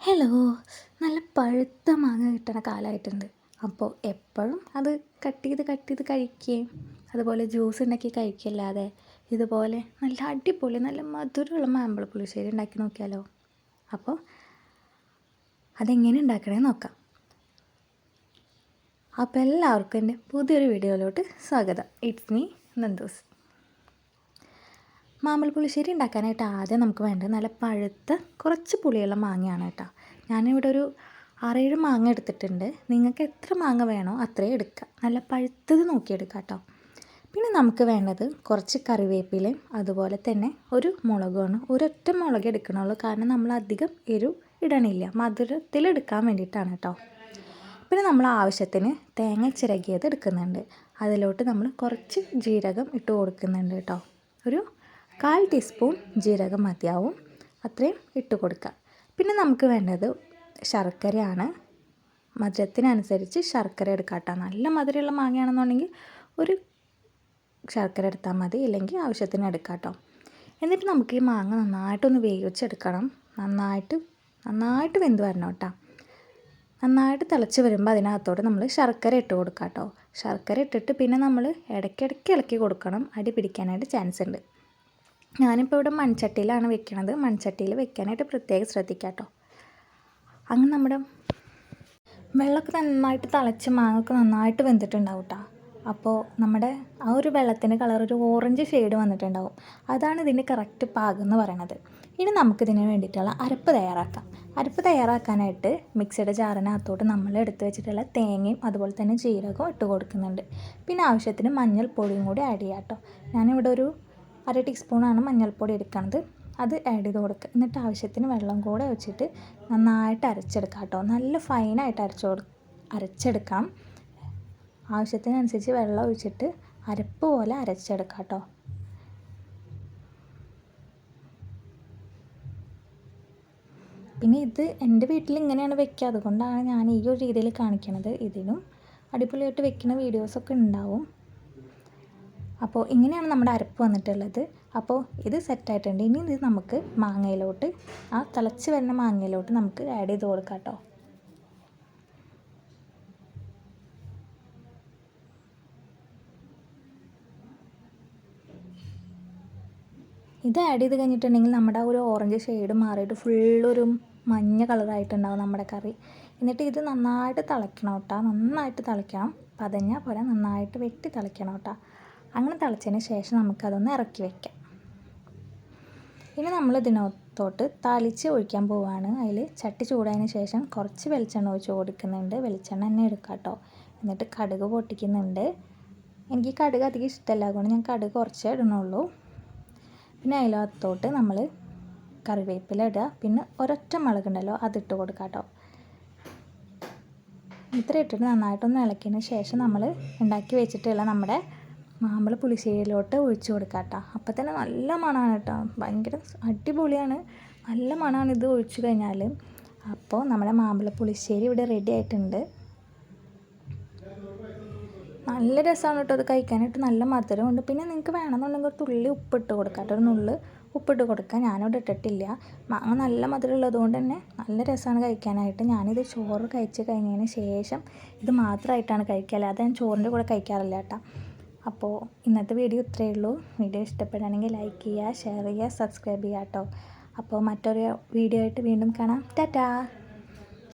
Hello നല്ല പഴുത്ത മാങ്ങ കിട്ടണ കാലമായിട്ടുണ്ട് അപ്പോൾ എപ്പോഴും അത് കട്ട് ചെയ്ത് കട്ട് ചെയ്ത് കഴിക്കുകയും അതുപോലെ ജ്യൂസ് ഉണ്ടാക്കി കഴിക്കല്ലാതെ ഇതുപോലെ നല്ല അടിപൊളി നല്ല മധുരമുള്ള മാമ്പഴ പുളിശ്ശേരി ഉണ്ടാക്കി നോക്കിയാലോ? അപ്പോൾ അതെങ്ങനെ ഉണ്ടാക്കണമെന്ന് നോക്കാം. അപ്പോൾ എല്ലാവർക്കും എന്റെ പുതിയൊരു വീഡിയോയിലോട്ട് സ്വാഗതം. ഇറ്റ്സ് മീ നന്ദൂസ് മാമ്പഴ പുളിശ്ശേരി ഉണ്ടാക്കാനായിട്ട് ആദ്യം നമുക്ക് വേണ്ടത് നല്ല പഴുത്ത കുറച്ച് പുളിയുള്ള മാങ്ങയാണ് കേട്ടോ. ഞാനിവിടെ ഒരു ആറേഴ് മാങ്ങ എടുത്തിട്ടുണ്ട്. നിങ്ങൾക്ക് എത്ര മാങ്ങ വേണോ അത്രയും എടുക്കുക നല്ല പഴുത്തത് നോക്കിയെടുക്കുക കേട്ടോ. പിന്നെ നമുക്ക് വേണ്ടത് കുറച്ച് കറിവേപ്പിലയും അതുപോലെ തന്നെ ഒരു മുളകുമാണ്. ഒരൊറ്റ മുളക് എടുക്കണുള്ളൂ. കാരണം നമ്മൾ അധികം എരിവ് ഇടണില്ല. മധുരത്തിൽ എടുക്കാൻ വേണ്ടിയിട്ടാണ് കേട്ടോ. പിന്നെ നമ്മൾ ആവശ്യത്തിന് തേങ്ങ ചിരകിയത് എടുക്കുന്നുണ്ട്. അതിലോട്ട് നമ്മൾ കുറച്ച് ജീരകം ഇട്ട് കൊടുക്കുന്നുണ്ട് കേട്ടോ. ഒരു കാൽ ടീസ്പൂൺ ജീരകം മതിയാവും. അത്രയും ഇട്ട് കൊടുക്കുക പിന്നെ നമുക്ക് വേണ്ടത് ശർക്കരയാണ്. മധുരത്തിനനുസരിച്ച് ശർക്കര എടുക്കാം കേട്ടോ. നല്ല മധുരമുള്ള മാങ്ങയാണെന്നുണ്ടെങ്കിൽ ഒരു ശർക്കര എടുത്താൽ മതി. ഇല്ലെങ്കിൽ ആവശ്യത്തിന് എടുക്കാം കേട്ടോ. എന്നിട്ട് നമുക്ക് ഈ മാങ്ങ നന്നായിട്ടൊന്ന് വേവിച്ചെടുക്കണം. നന്നായിട്ട് നന്നായിട്ട് വെന്ത് വരണം കേട്ടോ. നന്നായിട്ട് തിളച്ച് വരുമ്പോൾ അതിനകത്തോട്ട് നമ്മൾ ശർക്കര ഇട്ട് കൊടുക്കാം കേട്ടോ. ശർക്കര ഇട്ടിട്ട് പിന്നെ നമ്മൾ ഇടയ്ക്കിടയ്ക്ക് ഇളക്കി കൊടുക്കണം. അടി പിടിക്കാനായിട്ട് ചാൻസ് ഉണ്ട്. ഞാനിപ്പോൾ ഇവിടെ മൺചട്ടിയിലാണ് വെക്കണത്. മൺചട്ടിയിൽ വെക്കാനായിട്ട് പ്രത്യേകം ശ്രദ്ധിക്കുക കേട്ടോ അങ്ങനെ നമ്മുടെ വെള്ളമൊക്കെ നന്നായിട്ട് തിളച്ച് മാങ്ങൊക്കെ നന്നായിട്ട് വെന്തിട്ടുണ്ടാവും കേട്ടോ അപ്പോൾ നമ്മുടെ ആ ഒരു വെള്ളത്തിന്റെ കളർ ഒരു ഓറഞ്ച് ഷെയ്ഡ് വന്നിട്ടുണ്ടാവും. അതാണ് ഇതിന്റെ കറക്റ്റ് പാകം എന്ന് പറയണത്. ഇനി നമുക്കിതിന് വേണ്ടിയിട്ടുള്ള അരപ്പ് തയ്യാറാക്കാം. അരപ്പ് തയ്യാറാക്കാനായിട്ട് മിക്സിയുടെ ജാറിനകത്തോട്ട് നമ്മൾ എടുത്തു വെച്ചിട്ടുള്ള തേങ്ങയും അതുപോലെ തന്നെ ജീരകവും ഇട്ട് കൊടുക്കുന്നുണ്ട്. പിന്നെ ആവശ്യത്തിന് മഞ്ഞൾപ്പൊടിയും കൂടി ആഡ് ചെയ്യാം കേട്ടോ ഞാനിവിടെ ഒരു അര ടീസ്പൂണാണ് മഞ്ഞൾപ്പൊടി എടുക്കുന്നത് അത് ആഡ് ചെയ്ത് കൊടുക്കുക എന്നിട്ട് ആവശ്യത്തിന് വെള്ളം കൂടെ വെച്ചിട്ട് നന്നായിട്ട് അരച്ചെടുക്കാം കേട്ടോ. നല്ല ഫൈനായിട്ട് അരച്ചു അരച്ചെടുക്കാം. ആവശ്യത്തിനനുസരിച്ച് വെള്ളം ഒഴിച്ചിട്ട് അരപ്പ് പോലെ അരച്ചെടുക്കാം കേട്ടോ. പിന്നെ ഇത് എന്റെ വീട്ടിൽ ഇങ്ങനെയാണ് വെക്കുക. അതുകൊണ്ടാണ് ഞാൻ ഈ ഒരു രീതിയിൽ കാണിക്കണത്. ഇതിനും അടിപൊളിയായിട്ട് വെക്കുന്ന വീഡിയോസൊക്കെ ഉണ്ടാവും. അപ്പോൾ ഇങ്ങനെയാണ് നമ്മുടെ അരപ്പ് വന്നിട്ടുള്ളത്. അപ്പോൾ ഇത് സെറ്റായിട്ടുണ്ട് ഇനി ഇത് നമുക്ക് മാങ്ങയിലോട്ട് ആ തിളച്ച് വരുന്ന മാങ്ങയിലോട്ട് നമുക്ക് ആഡ് ചെയ്ത് കൊടുക്കാം കേട്ടോ. ഇത് ആഡ് ചെയ്ത് കഴിഞ്ഞിട്ടുണ്ടെങ്കിൽ നമ്മുടെ ഒരു ഓറഞ്ച് ഷെയ്ഡ് മാറിയിട്ട് ഫുള്ളൊരു മഞ്ഞ കളറായിട്ടുണ്ടാവും നമ്മുടെ കറി. എന്നിട്ട് ഇത് നന്നായിട്ട് തിളയ്ക്കണം കേട്ടോ. നന്നായിട്ട് തിളയ്ക്കണം. പതഞ്ഞാൽ പോലെ നന്നായിട്ട് വെട്ടി തിളയ്ക്കണം കേട്ടോ. അങ്ങനെ തിളച്ചതിന് ശേഷം നമുക്കതൊന്ന് ഇറക്കി വയ്ക്കാം ഇനി നമ്മൾ ഇതിനകത്തോട്ട് തളിച്ച് ഒഴിക്കാൻ പോവുകയാണ് അതിൽ ചട്ടി ചൂടായതിന് ശേഷം കുറച്ച് വെളിച്ചെണ്ണ ഒഴിച്ച് കൊടുക്കുന്നുണ്ട്. വെളിച്ചെണ്ണ തന്നെ എടുക്കാം കേട്ടോ. എന്നിട്ട് കടുക് പൊട്ടിക്കുന്നുണ്ട്. എനിക്ക് കടുക് അധികം ഇഷ്ടമല്ല. അതുകൊണ്ട് ഞാൻ കടുക് കുറച്ചേ ഇടണുള്ളൂ പിന്നെ അതിനകത്തോട്ട് നമ്മൾ കറിവേപ്പില ഇടുക. പിന്നെ ഒരൊറ്റ മുളകുണ്ടല്ലോ അതിട്ട് കൊടുക്കാം കേട്ടോ. ഇത്ര ഇട്ടിട്ട് നന്നായിട്ടൊന്ന് ഇളക്കിയതിന് ശേഷം നമ്മൾ ഉണ്ടാക്കി വെച്ചിട്ടുള്ള നമ്മുടെ മാമ്പഴ പുളിശ്ശേരിയിലോട്ട് ഒഴിച്ച് കൊടുക്കാം കേട്ടോ അപ്പം തന്നെ നല്ല മണമാണ് കേട്ടോ ഭയങ്കര അടിപൊളിയാണ്. നല്ല മണമാണ് ഇത് ഒഴിച്ചു കഴിഞ്ഞാൽ അപ്പോൾ നമ്മുടെ മാമ്പഴ പുളിശ്ശേരി ഇവിടെ റെഡി ആയിട്ടുണ്ട്. നല്ല രസമാണ് കേട്ടോ അത് കഴിക്കാനായിട്ട്. നല്ല മധുരമുണ്ട് പിന്നെ നിങ്ങൾക്ക് വേണമെന്നുണ്ടെങ്കിൽ ഒരു തുള്ളി ഉപ്പിട്ട് കൊടുക്കാം കേട്ടോ ഒരു നുള്ള് ഉപ്പിട്ട് കൊടുക്കുക ഞാനിവിടെ ഇട്ടിട്ടില്ല. മാങ്ങ നല്ല മധുരം ഉള്ളതുകൊണ്ട് തന്നെ നല്ല രസമാണ് കഴിക്കാനായിട്ട്. ഞാനിത് ചോറ് കഴിച്ച് കഴിഞ്ഞതിന് ശേഷം ഇത് മാത്രമായിട്ടാണ് കഴിക്കുക അല്ലാതെ ഞാൻ ചോറിന്റെ കൂടെ കഴിക്കാറില്ല കേട്ടോ അപ്പോൾ ഇന്നത്തെ വീഡിയോ ഇത്രയേ ഉള്ളൂ. വീഡിയോ ഇഷ്ടപ്പെടുകയാണെങ്കിൽ ലൈക്ക് ചെയ്യുക ഷെയർ ചെയ്യുക സബ്സ്ക്രൈബ് ചെയ്യുക കേട്ടോ. അപ്പോൾ മറ്റൊരു വീഡിയോ ആയിട്ട് വീണ്ടും കാണാം. ടാറ്റാ!